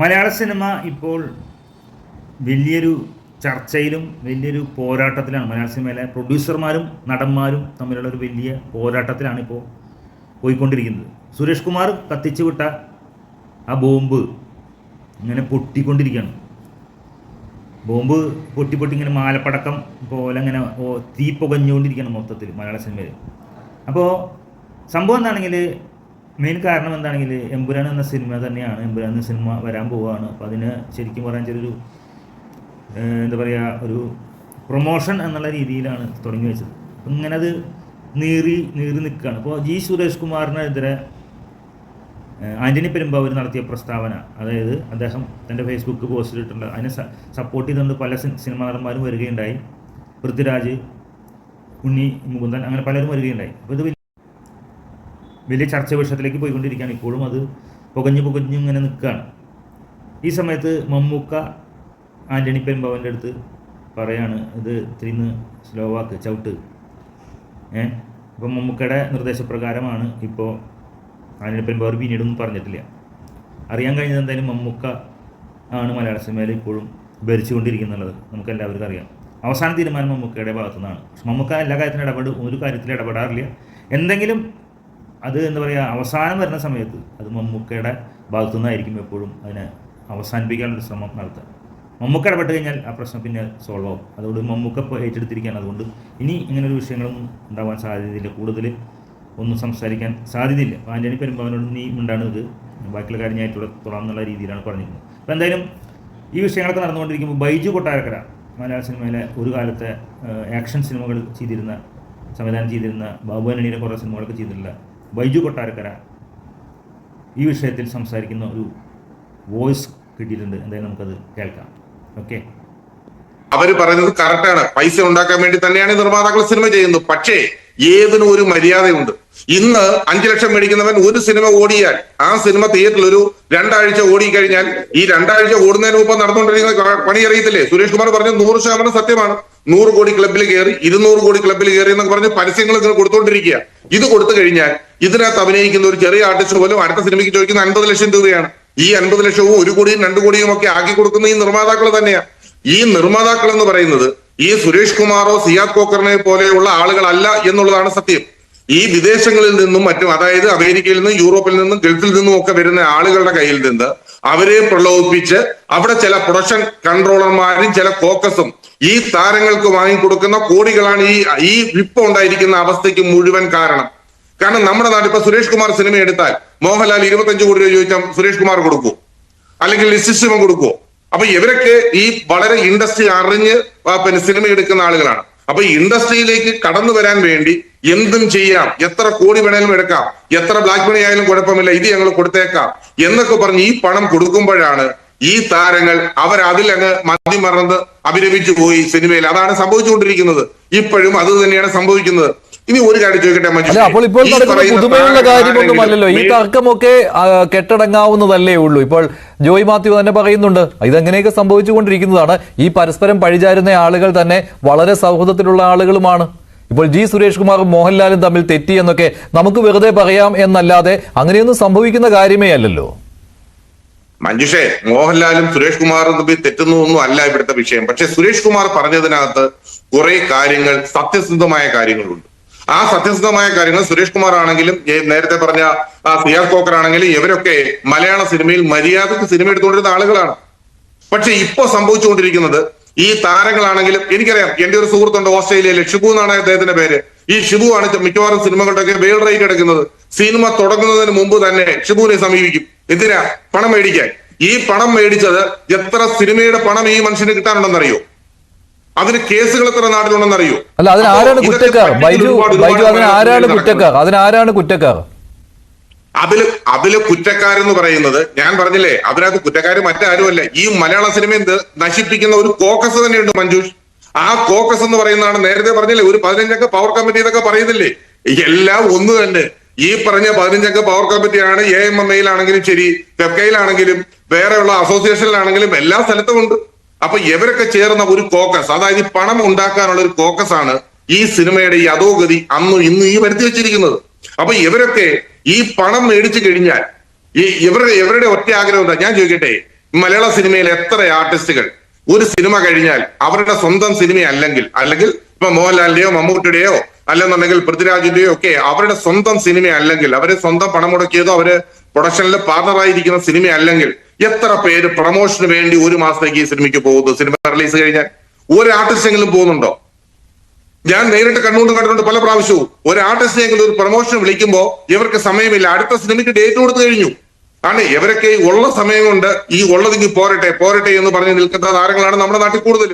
മലയാള cinema ഇപ്പോൾ വലിയൊരു ചർച്ചയിലും വലിയൊരു പോരാട്ടത്തിലാണ്. മലയാള സിനിമയിലെ പ്രൊഡ്യൂസർമാരും നടന്മാരും തമ്മിലുള്ള ഒരു വലിയ പോരാട്ടത്തിലാണ് ഇപ്പോൾ പോയിക്കൊണ്ടിരിക്കുന്നത്. സുരേഷ് കുമാർ കത്തിച്ചു വിട്ട ആ ബോംബ് ഇങ്ങനെ പൊട്ടിക്കൊണ്ടിരിക്കുകയാണ്. ബോംബ് പൊട്ടി പൊട്ടി ഇങ്ങനെ മാലപ്പടക്കം പോലെ ഇങ്ങനെ തീ പുകഞ്ഞുകൊണ്ടിരിക്കുകയാണ് മൊത്തത്തിൽ മലയാള സിനിമയിൽ. അപ്പോൾ സംഭവം എന്താണെങ്കിൽ മെയിൻ കാരണം എന്താണെങ്കിൽ എമ്പുരാൻ എന്ന സിനിമ തന്നെയാണ്. എമ്പുരാൻ എന്ന സിനിമ വരാൻ പോവുകയാണ്. അപ്പോൾ അതിന് ശരിക്കും പറയാൻ ചെറിയൊരു എന്താ പറയുക ഒരു പ്രൊമോഷൻ എന്നുള്ള രീതിയിലാണ് തുടങ്ങി വെച്ചത്. ഇങ്ങനെ അത് നീറി നീറി നിൽക്കുകയാണ്. അപ്പോൾ ജി സുരേഷ് കുമാറിനെതിരെ ആന്റണി പെരുമ്പാവൂർ നടത്തിയ പ്രസ്താവന അതായത് അദ്ദേഹം തന്റെ ഫേസ്ബുക്ക് പോസ്റ്റിലിട്ടുള്ള അതിനെ സപ്പോർട്ട് ചെയ്തുകൊണ്ട് പല സിനിമാ നടന്മാരും വരികയുണ്ടായി. പൃഥ്വിരാജ് ഉണ്ണി മുകുന്ദൻ അങ്ങനെ പലരും വരികയുണ്ടായി. അപ്പോൾ ഇത് വലിയ ചർച്ച വിഷയത്തിലേക്ക് പോയിക്കൊണ്ടിരിക്കുകയാണ്. ഇപ്പോഴും അത് പുകഞ്ഞു പുകഞ്ഞു ഇങ്ങനെ നിൽക്കുകയാണ്. ഈ സമയത്ത് മമ്മൂക്ക ആന്റണി പെരുമ്പാവന്റെ അടുത്ത് പറയാണ് ഇത് തിരിന്ന് സ്ലോവാക്ക് ചവിട്ട്. ഏ? അപ്പം മമ്മൂക്കയുടെ നിർദ്ദേശപ്രകാരമാണ് ഇപ്പോൾ ആന്റണി പെരുമ്പാവൂർ പിന്നീടൊന്നും പറഞ്ഞിട്ടില്ല. അറിയാൻ കഴിഞ്ഞത് എന്തായാലും മമ്മൂക്ക ആണ് മലയാള സിനിമയിൽ ഇപ്പോഴും ഭരിച്ചുകൊണ്ടിരിക്കുന്നുള്ളത്. നമുക്ക് എല്ലാവർക്കും അറിയാം. അവസാന തീരുമാനം മമ്മൂക്കയുടെ ഭാഗത്തു നിന്നാണ് മമ്മൂക്ക എല്ലാ കാര്യത്തിലും ഇടപെടും. ഒരു കാര്യത്തിൽ ഇടപെടാറില്ല. എന്തെങ്കിലും അത് എന്താ പറയുക അവസാനം വരുന്ന സമയത്ത് അത് മമ്മൂക്കയുടെ ഭാഗത്തു നിന്നായിരിക്കും എപ്പോഴും അതിനെ അവസാനിപ്പിക്കാനുള്ള ശ്രമം നടത്തുക മമ്മൂക്ക ഇടപെട്ട് കഴിഞ്ഞാൽ ആ പ്രശ്നം പിന്നെ സോൾവ് ആവും. അതുകൊണ്ട് മമ്മൂക്ക ഇപ്പോൾ ഏറ്റെടുത്തിരിക്കുകയാണ്. അതുകൊണ്ട് ഇനി ഇങ്ങനൊരു വിഷയങ്ങളൊന്നും ഉണ്ടാവാൻ സാധ്യതയില്ല. കൂടുതൽ ഒന്നും സംസാരിക്കാൻ സാധ്യതയില്ല. അപ്പോൾ ആന്റണി പെരുമ്പാവനോട് നീ ഉണ്ടാണ് ഇത് ബാക്കിയുള്ള കാര്യം ഞാൻ എന്നുള്ള രീതിയിലാണ് പറഞ്ഞിരിക്കുന്നത്. അപ്പോൾ എന്തായാലും ഈ വിഷയങ്ങളൊക്കെ നടന്നുകൊണ്ടിരിക്കുമ്പോൾ ബൈജു കൊട്ടാരക്കര മലയാള സിനിമയിലെ ഒരു കാലത്തെ ആക്ഷൻ സിനിമകൾ ചെയ്തിരുന്ന സംവിധാനം ചെയ്തിരുന്ന ബാബു ആന്റണിയുടെ കുറേ സിനിമകളൊക്കെ ചെയ്തിട്ടുള്ള ബൈജു കൊട്ടാരക്കര ഈ വിഷയത്തിൽ സംസാരിക്കുന്ന ഒരു വോയിസ് കിട്ടിയിട്ടുണ്ട്. എന്തായാലും നമുക്കത് കേൾക്കാം. ഓക്കെ? അവർ പറയുന്നത് കറക്റ്റാണ് പൈസ ഉണ്ടാക്കാൻ വേണ്ടി തന്നെയാണ് നിർമ്മാതാക്കൾ സിനിമ ചെയ്യുന്നത്. പക്ഷേ ഏതിനും ഒരു മര്യാദയുണ്ട്. ഇന്ന് അഞ്ചു ലക്ഷം മേടിക്കുന്നവൻ ഒരു സിനിമ ഓടിയാൽ ആ സിനിമ തിയേറ്ററിൽ ഒരു രണ്ടാഴ്ച ഓടിക്കഴിഞ്ഞാൽ ഈ രണ്ടാഴ്ച ഓടുന്നതിന് മുമ്പ് നടന്നുകൊണ്ടിരിക്കുന്ന പണി അറിയത്തില്ലേ സുരേഷ് കുമാർ പറഞ്ഞു നൂറ് ശതമാനം സത്യമാണ്. നൂറ് കോടി ക്ലബിൽ കയറി ഇരുന്നൂറ് കോടി ക്ലബിൽ കയറി എന്നൊക്കെ പറഞ്ഞ് പരസ്യങ്ങൾ കൊടുത്തുകൊണ്ടിരിക്കുക ഇത് കൊടുത്തു കഴിഞ്ഞാൽ ഇതിനകത്ത് അഭിനയിക്കുന്ന ഒരു ചെറിയ ആർട്ടിസ്റ്റ് പോലും അടുത്ത സിനിമയ്ക്ക് ചോദിക്കുന്ന അൻപത് ലക്ഷം രൂപയാണ്. ഈ അൻപത് ലക്ഷവും ഒരു കോടിയും രണ്ടു കോടിയും ഒക്കെ ആക്കി കൊടുക്കുന്ന ഈ നിർമ്മാതാക്കൾ തന്നെയാണ് ഈ നിർമ്മാതാക്കൾ എന്ന് പറയുന്നത് ഈ സുരേഷ് കുമാറോ സിയാദ് കോക്കറിനെ പോലെയുള്ള ആളുകളല്ല എന്നുള്ളതാണ് സത്യം. ഈ വിദേശങ്ങളിൽ നിന്നും മറ്റും അതായത് അമേരിക്കയിൽ നിന്നും യൂറോപ്പിൽ നിന്നും ഗൾഫിൽ നിന്നും ഒക്കെ വരുന്ന ആളുകളുടെ കയ്യിൽ നിന്ന് അവരെ പ്രലോഭിപ്പിച്ച് അവിടെ ചില പ്രൊഡക്ഷൻ കൺട്രോളർമാരും ചില ഫോക്കസും ഈ താരങ്ങൾക്ക് വാങ്ങിക്കൊടുക്കുന്ന കോടികളാണ് ഈ ഈ വിപ്പ് ഉണ്ടായിരിക്കുന്ന അവസ്ഥയ്ക്ക് മുഴുവൻ കാരണം. കാരണം നമ്മുടെ നാട്ടിൽ ഇപ്പൊ സുരേഷ് കുമാർ സിനിമ എടുത്താൽ മോഹൻലാൽ ഇരുപത്തഞ്ച് കോടി രൂപ ചോദിച്ചാൽ സുരേഷ് കുമാർ കൊടുക്കൂ. അല്ലെങ്കിൽ ലിസിസ്റ്റം കൊടുക്കുവോ അപ്പൊ ഇവരൊക്കെ ഈ വളരെ ഇൻഡസ്ട്രി അറിഞ്ഞ് പിന്നെ സിനിമ എടുക്കുന്ന ആളുകളാണ്. അപ്പൊ ഇൻഡസ്ട്രിയിലേക്ക് കടന്നു വരാൻ വേണ്ടി എന്തും ചെയ്യാം. എത്ര കോടി വേണേലും എടുക്കാം. എത്ര ബ്ലാക്ക് മണി ആയാലും കുഴപ്പമില്ല. ഇത് ഞങ്ങൾ കൊടുത്തേക്കാം. എന്നൊക്കെ പറഞ്ഞ് ഈ പണം കൊടുക്കുമ്പോഴാണ് ഈ താരങ്ങൾ അവർ അതിലങ്ങ് മതി മറന്ന് അഭിരമിച്ചു പോയി സിനിമയിൽ. അതാണ് സംഭവിച്ചുകൊണ്ടിരിക്കുന്നത്. ഇപ്പോഴും അത് തന്നെയാണ് സംഭവിക്കുന്നത്. ഇനി ഒരു കാര്യം ചോദിക്കട്ടെ അപ്പോൾ ഇപ്പോൾ നടക്കുന്ന പുതുമയുള്ള കാര്യമൊന്നും അല്ലല്ലോ. ഈ തർക്കമൊക്കെ കെട്ടടങ്ങാവുന്നതല്ലേ ഉള്ളൂ. ഇപ്പോൾ ജോയ് മാത്യു തന്നെ പറയുന്നുണ്ട്. ഇതെങ്ങനെയൊക്കെ സംഭവിച്ചുകൊണ്ടിരിക്കുന്നതാണ്. ഈ പരസ്പരം പഴിചാരുന്ന ആളുകൾ തന്നെ വളരെ സൗഹൃദത്തിലുള്ള ആളുകളുമാണ്. ഇപ്പോൾ ജി സുരേഷ് കുമാറും മോഹൻലാലും തമ്മിൽ തെറ്റി എന്നൊക്കെ നമുക്ക് വെറുതെ പറയാം എന്നല്ലാതെ അങ്ങനെയൊന്നും സംഭവിക്കുന്ന കാര്യമേ അല്ലല്ലോ. മഞ്ജുഷേ മോഹൻലാലും സുരേഷ് കുമാറും തമ്മിൽ തെറ്റുന്നു ഒന്നും അല്ല ഇവിടുത്തെ വിഷയം. പക്ഷെ സുരേഷ് കുമാർ പറഞ്ഞതിനകത്ത് കുറെ കാര്യങ്ങൾ സത്യസന്ധമായ കാര്യങ്ങളുണ്ട്. ആ സത്യസന്ധമായ കാര്യങ്ങൾ സുരേഷ് കുമാർ ആണെങ്കിലും നേരത്തെ പറഞ്ഞ ആ സിയാസ് കോക്കർ ആണെങ്കിലും ഇവരൊക്കെ മലയാള സിനിമയിൽ മര്യാദയ്ക്ക് സിനിമ എടുത്തുകൊണ്ടിരുന്ന ആളുകളാണ്. പക്ഷെ ഇപ്പൊ സംഭവിച്ചുകൊണ്ടിരിക്കുന്നത് ഈ താരങ്ങളാണെങ്കിലും എനിക്കറിയാം എന്റെ ഒരു സുഹൃത്തുണ്ട് ഓസ്ട്രേലിയയിലെ ഷിബു എന്നാണ് അദ്ദേഹത്തിന്റെ പേര്. ഈ ഷിബു ആണ് മിക്കവാറും സിനിമകളുടെയൊക്കെ വേൾ റേറ്റ് എടുക്കുന്നത്. സിനിമ തുടങ്ങുന്നതിന് മുമ്പ് തന്നെ ഷിബുവിനെ സമീപിക്കും. എന്തിനാ? പണം മേടിക്കാൻ. ഈ പണം മേടിച്ചത് എത്ര സിനിമയുടെ പണം ഈ മനുഷ്യന് കിട്ടാനുണ്ടെന്നറിയോ? അതിന് കേസുകൾ എത്ര നാട്ടിലുണ്ടെന്നറിയോ അല്ല അതിന് ആരാണ് കുറ്റക്കാർ? ബൈജു ബൈജു അതിന് ആരാണ്. കുറ്റക്കാർ? അതിന് ആരാണ് കുറ്റക്കാർ? അതിൽ അതിൽ കുറ്റക്കാരെന്ന് പറയുന്നത് ഞാൻ പറഞ്ഞില്ലേ അതിനകത്ത് കുറ്റക്കാര് മറ്റാരുമല്ല. ഈ മലയാള സിനിമയെ എന്ത് നശിപ്പിക്കുന്ന ഒരു കോക്കസ് തന്നെയുണ്ട് മഞ്ജുഷ് ആ കോക്കസ് എന്ന് പറയുന്നതാണ് നേരത്തെ പറഞ്ഞില്ലേ ഒരു പതിനഞ്ചംഗ പവർ കമ്മിറ്റി എന്നൊക്കെ പറയുന്നില്ലേ. എല്ലാം ഒന്ന് തന്നെ. ഈ പറഞ്ഞ പതിനഞ്ചംഗ പവർ കമ്മിറ്റിയാണ് എ എം എം എയിലാണെങ്കിലും ശരി പെപ്കയിലാണെങ്കിലും വേറെയുള്ള അസോസിയേഷനിലാണെങ്കിലും എല്ലാ സ്ഥലത്തും ഉണ്ട്. അപ്പൊ ഇവരൊക്കെ ചേർന്ന ഒരു കോക്കസ് അതായത് ഈ പണം ഉണ്ടാക്കാനുള്ള ഒരു കോക്കസ് ആണ് ഈ സിനിമയുടെ ഈ അധോഗതി അന്നും ഇന്നും ഈ വരുത്തി വെച്ചിരിക്കുന്നത്. അപ്പൊ ഇവരൊക്കെ ഈ പണം മേടിച്ചു കഴിഞ്ഞാൽ ഈ ഇവരുടെ ഇവരുടെ ഒറ്റ ആഗ്രഹം എന്താ? ഞാൻ ചോദിക്കട്ടെ മലയാള സിനിമയിൽ എത്ര ആർട്ടിസ്റ്റുകൾ ഒരു സിനിമ കഴിഞ്ഞാൽ അവരുടെ സ്വന്തം സിനിമ അല്ലെങ്കിൽ അല്ലെങ്കിൽ ഇപ്പൊ മോഹൻലാലിന്റെയോ മമ്മൂട്ടിയുടെയോ അല്ലെന്നുണ്ടെങ്കിൽ പൃഥ്വിരാജിന്റെയോ ഒക്കെ അവരുടെ സ്വന്തം സിനിമ അല്ലെങ്കിൽ അവരെ സ്വന്തം പണം മുടക്കിയതോ അവർ പ്രൊഡക്ഷനിൽ പാർട്ണറായിരിക്കുന്ന സിനിമ അല്ലെങ്കിൽ എത്ര പേര് പ്രൊമോഷന് വേണ്ടി ഒരു മാസത്തേക്ക് ഈ സിനിമയ്ക്ക് പോകുന്നു? സിനിമ റിലീസ് കഴിഞ്ഞാൽ ഒരു ആർട്ടിസ്റ്റെങ്കിലും പോകുന്നുണ്ടോ? ഞാൻ നേരിട്ട് കണ്ടുകൊണ്ട് കണ്ടിട്ടുണ്ട് പല പ്രാവശ്യവും. ഒരു ആർട്ടിസ്റ്റിനെങ്കിലും ഒരു പ്രൊമോഷൻ വിളിക്കുമ്പോൾ ഇവർക്ക് സമയമില്ല. അടുത്ത സിനിമയ്ക്ക് ഡേറ്റ് കൊടുത്തു കഴിഞ്ഞു. ആണ് ഇവരൊക്കെ ഉള്ള സമയം കൊണ്ട് ഈ ഉള്ളതിങ്ങി പോരട്ടെ പോരട്ടെ എന്ന് പറഞ്ഞ് നിൽക്കുന്ന താരങ്ങളാണ് നമ്മുടെ നാട്ടിൽ കൂടുതൽ